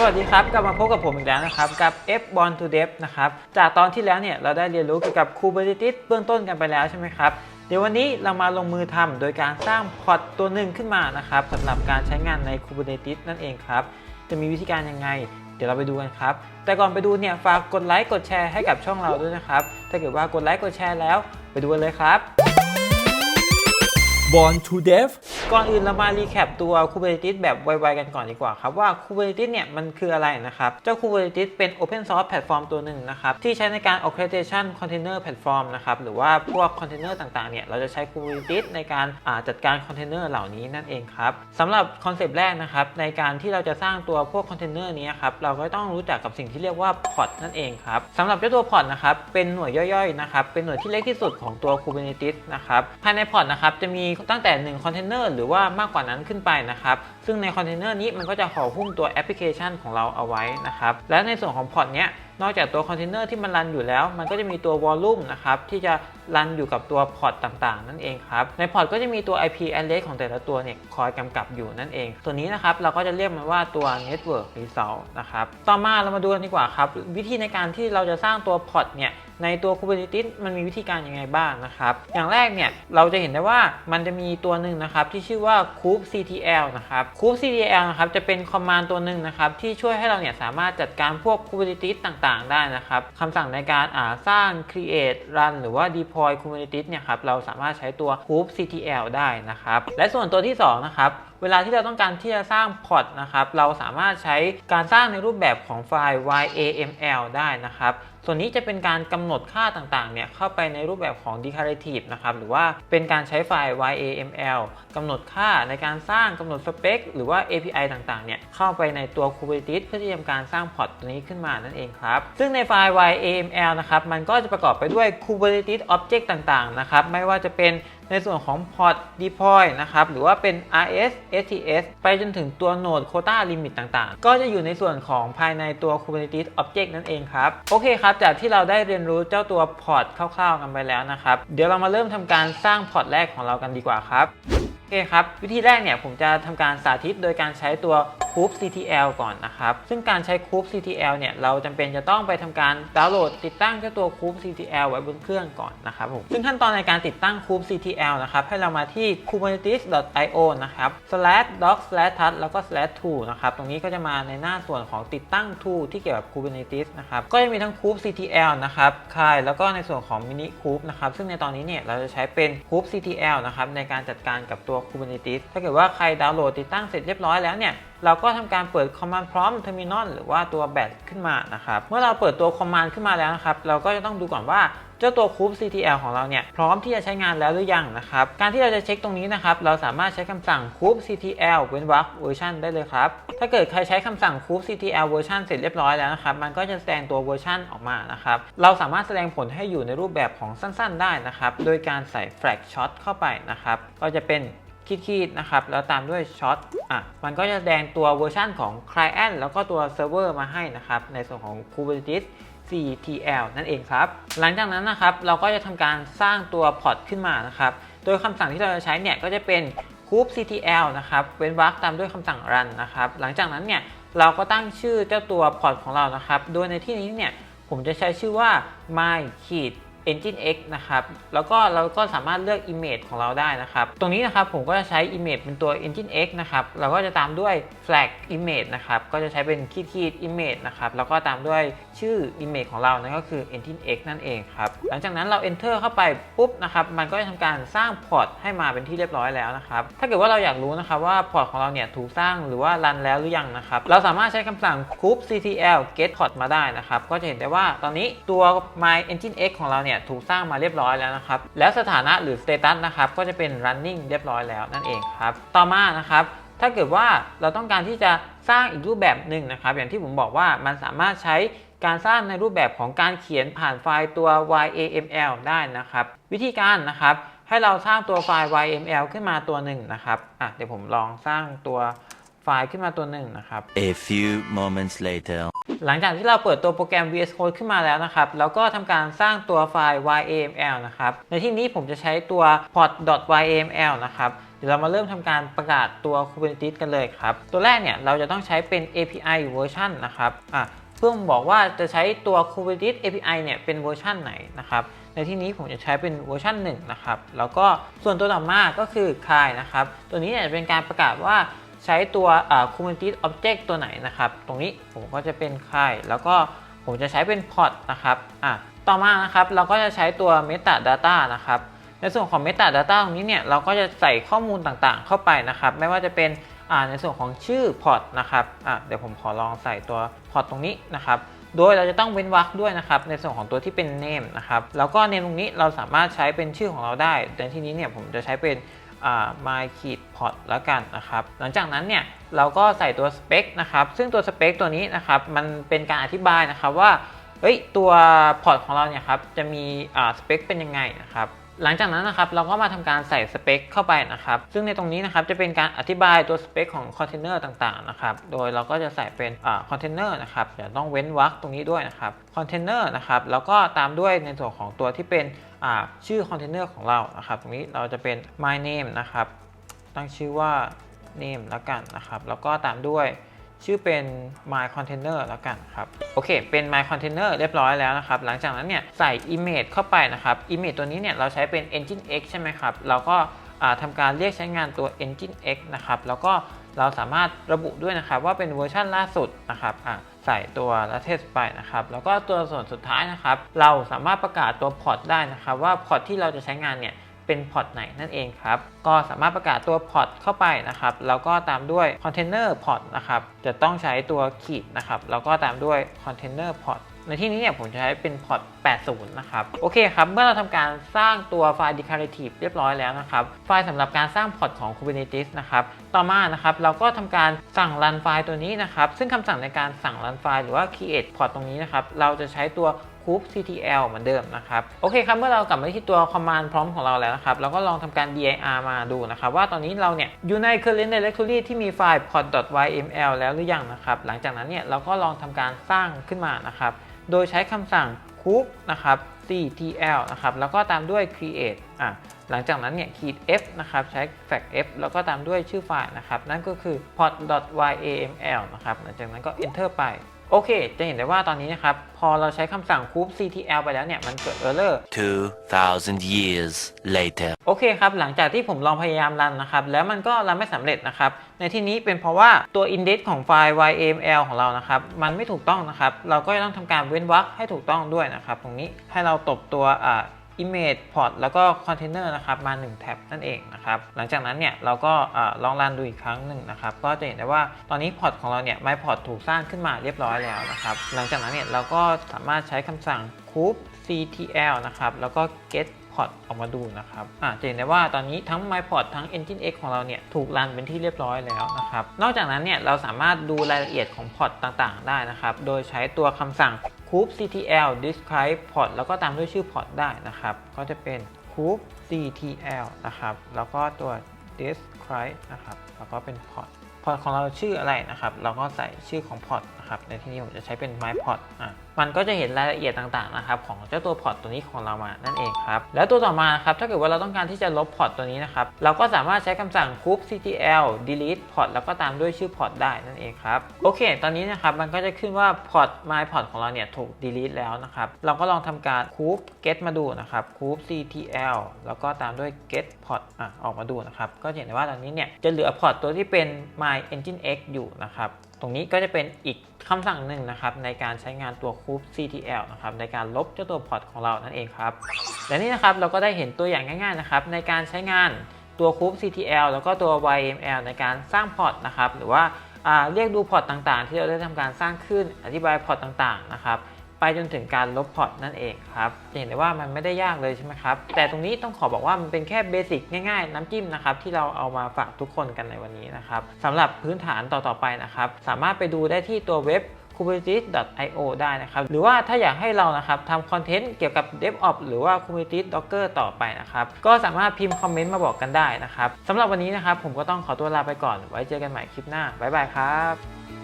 สวัสดีครับกลับมาพบกับผมอีกแล้วนะครับกับ F Born to Dev นะครับจากตอนที่แล้วเนี่ยเราได้เรียนรู้เกี่ยวกับ Kubernetes เบื้องต้นกันไปแล้วใช่ไหมครับเดี๋ยววันนี้เรามาลงมือทำโดยการสร้างพอร์ตตัวหนึ่งขึ้นมานะครับสำหรับการใช้งานใน Kubernetes นั่นเองครับจะมีวิธีการยังไง เดี๋ยวเราไปดูกันครับ แต่ก่อนไปดูเนี่ยฝากกดไลค์กดแชร์ให้กับช่องเราด้วยนะครับถ้าเกิดว่ากดไลค์กดแชร์แล้ว ไปดูกันเลยครับ Born to Dev ก่อนอื่นเรามารีแคปตัว Kubernetes แบบไวๆกันก่อนดีกว่าครับ ว่า Kubernetes เนี่ยมันคืออะไรนะครับ เจ้า Kubernetes เป็น Open Source Platform ตัวหนึ่งนะครับ ที่ใช้ในการ Orchestration Container Platform นะครับ หรือว่าพวกคอนเทนเนอร์ต่างๆ เนี่ย เราจะใช้ Kubernetes ในการาจัดการคอนเทนเนอร์เหล่านี้นั่นเองครับสำหรับคอนเซปต์แรกนะครับ ในการที่เราจะสร้างตัวพวกคอนเทนเนอร์นี้ครับเราก็ต้องรู้จักกับสิ่งที่เรียกว่า pod นั่นเองครับสำหรับเจ้าตัว pod นะครับเป็นหน่วยย่อยๆนะครับเป็นหน่วยที่เล็กที่สุดของตัว Kubernetes นะครับภายใน pod นะครับจะมีตั้งแต่1คอนเทนเนอร์หรือว่ามากกว่านั้นขึ้นไปนะครับ ซึ่งในคอนเทนเนอร์นี้มันก็จะห่อหุ้มตัวแอปพลิเคชันของเราเอาไว้นะครับ และในส่วนของพอร์ตเนี้ยนอกจากตัวคอนเทนเนอร์ที่มันรันอยู่แล้ว มันก็จะมีตัววอลลุ่มนะครับที่จะรันอยู่กับตัวพอร์ตต่างๆ นั่นเองครับ ในพอร์ตก็จะมีตัว IP address ของแต่ละตัวเนี่ยคอยกำกับอยู่นั่นเอง ตัวนี้นะครับเราก็จะเรียกมันว่าตัว network result นะครับ ต่อมาเรามาดูกันดีกว่าครับ วิธีในการที่เราจะสร้างตัวพอร์ตเนี่ย ในตัว Kubernetes มันมีวิธีการยังไงบ้างนะครับ อย่างแรกเนี่ยเราจะเห็นได้ว่ามันจะมีตัวหนึ่งนะครับที่ชื่อว่า kubectl นะครับ kubectl นะครับจะเป็นคอมมานด์ตัวหนึ่งนะครับที่ช่วยให้เราเนี่ยสามารถจัดการพวก Kubernetes ต่างๆ ได้นะครับคำสั่งในการาสร้าง create run หรือว่า deploy Kubernetes เนี่ยครับเราสามารถใช้ตัว kubectl ได้นะครับ และส่วนตัวที่สองนะครับ เวลาที่เราต้องการที่จะสร้างพอร์ตนะครับ เราสามารถใช้การสร้างในรูปแบบของไฟล์ YAML ได้นะครับ ส่วนนี้จะเป็นการกำหนดค่าต่างๆ เนี่ยเข้าไปในรูปแบบของ declarative นะครับ หรือว่าเป็นการใช้ไฟล์ YAML กำหนดค่าในการสร้างกำหนดสเปคหรือว่า API ต่างๆ เนี่ยเข้าไปในตัว Kubernetes เพื่อที่จะทำการสร้างพอร์ตตัวนี้ขึ้นมานั่นเองครับ ซึ่งในไฟล์ YAML นะครับ มันก็จะประกอบไปด้วย Kubernetes Object ต่างๆ นะครับ ไม่ว่าจะเป็น ในส่วนของ port deploy นะครับ หรือว่าเป็น rs sts ไปจนถึงตัว node quota limit ต่างๆ ก็จะอยู่ในส่วนของภายในตัว kubernetes object นั่นเองครับ โอเคครับ จากที่เราได้เรียนรู้เจ้าตัว port คร่าวๆ กันไปแล้วนะครับ เดี๋ยวเรามาเริ่มทำการสร้าง port แรกของเรากันดีกว่าครับโอเคครับ วิธีแรกเนี่ยผมจะทำการสาธิตโดยการใช้ตัว Kube CTL ก่อนนะครับ ซึ่งการใช้ Kube CTL เนี่ย เราจำเป็นจะต้องไปทำการดาวน์โหลดติดตั้งเจ้าตัว Kube CTL ไว้บนเครื่องก่อนนะครับผมซึ่งขั้นตอนในการติดตั้ง Kube CTL นะครับ ให้เรามาที่ kubernetes.io นะครับ slash doc slash touch แล้วก็ slash tool นะครับ ตรงนี้ก็จะมาในหน้าส่วนของติดตั้ง tool ที่เกี่ยวกับ Kubernetes นะครับ ก็จะมีทั้ง Kube CTL นะครับคายแล้วก็ในส่วนของ mini Kube นะครับ ซึ่งในตอนนี้เนี่ยเราจะใช้เป็น Kube CTL นะครับในการจัดการกับตัว Kubernetes ถ้าเกิดว่าใครดาวน์โหลดติดตั้งเสร็จเรียบร้อยแล้วเนี่ย เราก็ทำการเปิด command prompt terminal หรือว่าตัว bat ขึ้นมานะครับเมื่อเราเปิดตัว command ขึ้นมาแล้วนะครับเราก็จะต้องดูก่อนว่าเจ้าตัว kube ctl ของเราเนี่ยพร้อมที่จะใช้งานแล้วหรือยังนะครับการที่เราจะเช็คตรงนี้นะครับเราสามารถใช้คำสั่ง kube ctl เว้นวรรคเวอร์ชันได้เลยครับถ้าเกิดใครใช้คำสั่ง kube ctl เวอร์ชันเสร็จเรียบร้อยแล้วนะครับมันก็จะแสดงตัวเวอร์ชันออกมานะครับเราสามารถแสดงผลให้อยู่ในรูปแบบของสั้น ๆ ได้นะครับโดยการใส่ flag shot เข้าไปนะครับก็จะเป็น ขีดๆนะครับ แล้วตามด้วยช็อตอะมันก็จะแสดงตัวเวอร์ชันของ Client แล้วก็ตัวเซิร์ฟเวอร์มาให้นะครับ ในส่วนของ Kubernetes CTL นั่นเองครับ หลังจากนั้นนะครับเราก็จะทำการสร้างตัวพอร์ตขึ้นมานะครับ โดยคำสั่งที่เราจะใช้เนี่ยก็จะเป็น kube ctl นะครับ เว้นวรรคตามด้วยคำสั่ง run นะครับ หลังจากนั้นเนี่ยเราก็ตั้งชื่อเจ้าตัวพอร์ตของเรานะครับ โดยในที่นี้เนี่ยผมจะใช้ชื่อว่า my ขีด Engine X นะครับ แล้วก็เราก็สามารถเลือก Image ของเราได้นะครับ ตรงนี้นะครับผมก็จะใช้ Image เป็นตัว Engine X นะครับ เราก็จะตามด้วย flag image นะครับ ก็จะใช้เป็นขีดขีด image นะครับ แล้วก็ตามด้วยชื่อ image ของเรา นั่นก็คือ Engine X นั่นเองครับ หลังจากนั้นเรา enter เข้าไปปุ๊บนะครับ มันก็จะทำการสร้างพอร์ตให้มาเป็นที่เรียบร้อยแล้วนะครับ ถ้าเกิดว่าเราอยากรู้นะครับว่าพอร์ตของเราเนี่ยถูกสร้างหรือว่ารันแล้วหรือยังนะครับ เราสามารถใช้คำสั่ง kube ctl get port มาได้นะครับ ก็จะเห็นได้ว่าตอนนี้ตัว my engine x ของเราเนี่ยถูกสร้างมาเรียบร้อยแล้วนะครับ แล้วสถานะหรือ status นะครับก็จะเป็น running เรียบร้อยแล้วนั่นเองครับ ต่อมานะครับถ้าเกิดว่าเราต้องการที่จะสร้างอีกรูปแบบหนึ่งนะครับ อย่างที่ผมบอกว่ามันสามารถใช้การสร้างในรูปแบบของการเขียนผ่านไฟล์ตัว YAML ได้นะครับ วิธีการนะครับ ให้เราสร้างตัวไฟล์ YAML ขึ้นมาตัวหนึ่งนะครับอะเดี๋ยวผมลองสร้างตัวไฟล์ขึ้นมาตัวหนึ่งนะครับ A few moments later. หลังจากที่เราเปิดตัวโปรแกรม VS Code ขึ้นมาแล้วนะครับ แล้วก็ทำการสร้างตัวไฟล์ YAML นะครับ ในที่นี้ผมจะใช้ตัว port.yaml นะครับเดี๋ยวเรามาเริ่มทำการประกาศตัว Kubernetes กันเลยครับ ตัวแรกเนี่ยเราจะต้องใช้เป็น API เวอร์ชันะครับอะเพื่อบอกว่าจะใช้ตัว Kubernetes API เนี่ยเป็นเวอร์ชันไหนนะครับ ในที่นี้ผมจะใช้เป็นเวอร์ชัน1นะครับ แล้วก็ส่วนตัวต่อมาก็คือ c l นะครับ ตัวนี้เนี่ยจะเป็นการประกาศว่า ใช้ตัว Kubernetes Object ตัวไหนนะครับ ตรงนี้ผมก็จะเป็น c l แล้วก็ผมจะใช้เป็น pod นะครับอะต่อมานะครับเราก็จะใช้ตัว metadata นะครับในส่วนของ metadata ตรงนี้เนี่ยเราก็จะใส่ข้อมูลต่างๆ เข้าไปนะครับ ไม่ว่าจะเป็นในส่วนของชื่อ pod นะครับอะเดี๋ยวผมขอลองใส่ตัว pod ตรงนี้นะครับโดยเราจะต้องเว้นวรรคด้วยนะครับ ในส่วนของตัวที่เป็น name นะครับแล้วก็ name ตรงนี้เราสามารถใช้เป็นชื่อของเราได้ แต่ที่นี้เนี่ยผมจะใช้เป็น my ขีด pod แล้วกันนะครับ หลังจากนั้นเนี่ยเราก็ใส่ตัว spec นะครับ ซึ่งตัว spec ตัวนี้นะครับมันเป็นการอธิบายนะครับว่าเฮ้ยตัวพอร์ตของเราเนี่ยครับจะมีสเปคเป็นยังไงนะครับหลังจากนั้นนะครับเราก็มาทำการใส่สเปคเข้าไปนะครับ ซึ่งในตรงนี้นะครับจะเป็นการอธิบายตัวสเปคของคอนเทนเนอร์ต่างๆนะครับ โดยเราก็จะใส่เป็นคอนเทนเนอร์นะครับเดี๋ยวต้องเว้นวรรคตรงนี้ด้วยนะครับคอนเทนเนอร์นะครับแล้วก็ตามด้วยในส่วนของตัวที่เป็น ชื่อคอนเทนเนอร์ของเรานะครับ ตรงนี้เราจะเป็น my name นะครับ ตั้งชื่อว่า name แล้วกันนะครับ แล้วก็ตามด้วยชื่อเป็น my container แล้วกันครับ โอเค เป็น my container เรียบร้อยแล้วนะครับ หลังจากนั้นเนี่ยใส่ image เข้าไปนะครับ image ตัวนี้เนี่ยเราใช้เป็น engine x ใช่ไหมครับ เราก็ทำการเรียกใช้งานตัว engine x นะครับ แล้วก็ เราสามารถระบุด้วยนะครับว่าเป็นเวอร์ชันล่าสุดนะครับใส่ตัว latest ไปนะครับ แล้วก็ตัวส่วนสุดท้ายนะครับ เราสามารถประกาศตัว port ได้นะครับ ว่า port ที่เราจะใช้งานเนี่ยเป็นพอร์ตไหนนั่นเองครับ ก็สามารถประกาศตัวพอร์ตเข้าไปนะครับ แล้วก็ตามด้วยคอนเทนเนอร์พอร์ตนะครับ จะต้องใช้ตัวขีดนะครับ แล้วก็ตามด้วยคอนเทนเนอร์พอร์ต ในที่นี้เนี่ยผมจะใช้เป็นพอร์ต 80 นะครับ โอเคครับ เมื่อเราทำการสร้างตัวไฟล์ declarative เรียบร้อยแล้วนะครับ ไฟล์สำหรับการสร้างพอร์ตของ Kubernetes นะครับ ต่อมานะครับ เราก็ทำการสั่งรันไฟล์ตัวนี้นะครับ ซึ่งคำสั่งในการสั่งรันไฟล์หรือว่า create port ตรงนี้นะครับ เราจะใช้ตัวคูป CTL เหมือนเดิมนะครับ โอเคครับ เมื่อเรากลับมาที่ตัว command prompt ของเราแล้วนะครับ เราก็ลองทำการ dir มาดูนะครับ ว่าตอนนี้เราเนี่ยอยู่ใน current directory ที่มีไฟล์ pod.yml แล้วหรือยังนะครับ หลังจากนั้นเนี่ยเราก็ลองทำการสร้างขึ้นมานะครับ โดยใช้คำสั่งคูปนะครับ ctl นะครับ แล้วก็ตามด้วย create อะหลังจากนั้นเนี่ยขีด f นะครับ ใช้ fact f แล้วก็ตามด้วยชื่อไฟล์นะครับ นั่นก็คือ pod.yaml นะครับ หลังจากนั้นก็ enter ไป โอเค จะเห็นได้ว่าตอนนี้นะครับ พอเราใช้คำสั่งคูป ctl ไปแล้วเนี่ย มันเกิด error 2,000 years later. โอเคครับ หลังจากที่ผมลองพยายามรันนะครับ แล้วมันก็รันไม่สำเร็จนะครับ ในที่นี้เป็นเพราะว่าตัว index ของไฟล์ yml ของเรานะครับ มันไม่ถูกต้องนะครับ เราก็ต้องทำการเว้นวรรคให้ถูกต้องด้วยนะครับ ตรงนี้ให้เราตบตัวอ่า image port แล้วก็ container นะครับมา 1 แท็บนั่นเองนะครับหลังจากนั้นเนี่ยเราก็ลองรันดูอีกครั้งหนึ่งนะครับก็จะเห็นได้ว่าตอนนี้พอร์ตของเราเนี่ย my port ถูกสร้างขึ้นมาเรียบร้อยแล้วนะครับหลังจากนั้นเนี่ยเราก็สามารถใช้คำสั่ง coup ctl นะครับแล้วก็ get port ออกมาดูนะครับอ่าจะเห็นได้ว่าตอนนี้ทั้ง myport ทั้ง engine x ของเราเนี่ยถูกรันเป็นที่เรียบร้อยแล้วนะครับ นอกจากนั้นเนี่ยเราสามารถดูรายละเอียดของพอร์ตต่างๆ ได้นะครับ โดยใช้ตัวคำสั่ง coup ctl describe port แล้วก็ตามด้วยชื่อพอร์ตได้นะครับ ก็จะเป็น coup ctl นะครับ แล้วก็ตัว describe นะครับ แล้วก็เป็นพอร์ตพอร์ตของเราชื่ออะไรนะครับ เราก็ใส่ชื่อของพอร์ต นะครับในที่นี้ผมจะใช้เป็น my port อะมันก็จะเห็นรายละเอียดต่างๆนะครับของเจ้าตัวพอร์ตตัวนี้ของเรามานั่นเองครับแล้วตัวต่อมาครับถ้าเกิดว่าเราต้องการที่จะลบพอร์ตตัวนี้นะครับเราก็สามารถใช้คำสั่ง group ctl delete port แล้วก็ตามด้วยชื่อพอร์ตได้นั่นเองครับโอเค ตอนนี้นะครับมันก็จะขึ้นว่าพอร์ต my port ของเราเนี่ยถูก delete แล้วนะครับเราก็ลองทำการ group get มาดูนะครับ group ctl แล้วก็ตามด้วย get port อะออกมาดูนะครับก็จะเห็นได้ว่าตอนนี้เนี่ยจะเหลือพอร์ตตัวที่เป็น my engine x อยู่นะครับ ตรงนี้ก็จะเป็นอีกคำสั่งหนึ่งนะครับในการใช้งานตัวคูป ctl นะครับในการลบเจ้าตัวพอร์ตของเรานั่นเองครับ และนี่นะครับเราก็ได้เห็นตัวอย่างง่ายๆนะครับในการใช้งานตัวคูป ctl แล้วก็ตัว yml ในการสร้างพอร์ตนะครับหรือว่าเรียกดูพอร์ตต่างๆ ที่เราได้ทำการสร้างขึ้นอธิบายพอร์ตต่างๆนะครับ ไปจนถึงการลบพอร์ตนั่นเองครับเห็นได้ว่ามันไม่ได้ยากเลยใช่ไหมครับ แต่ตรงนี้ต้องขอบอกว่ามันเป็นแค่เบสิกง่ายๆ น้ำจิ้มนะครับที่เราเอามาฝากทุกคนกันในวันนี้นะครับสำหรับพื้นฐานต่อๆไปนะครับสามารถไปดูได้ที่ตัวเว็บ kubernetes.io ได้นะครับ หรือว่าถ้าอยากให้เรานะครับทำคอนเทนต์เกี่ยวกับ DevOps หรือว่า Kubernetes Docker ต่อไปนะครับ ก็สามารถพิมพ์คอมเมนต์มาบอกกันได้นะครับสำหรับวันนี้นะครับผมก็ต้องขอตัวลาไปก่อน ไว้เจอกันใหม่คลิปหน้า บ๊ายบายครับ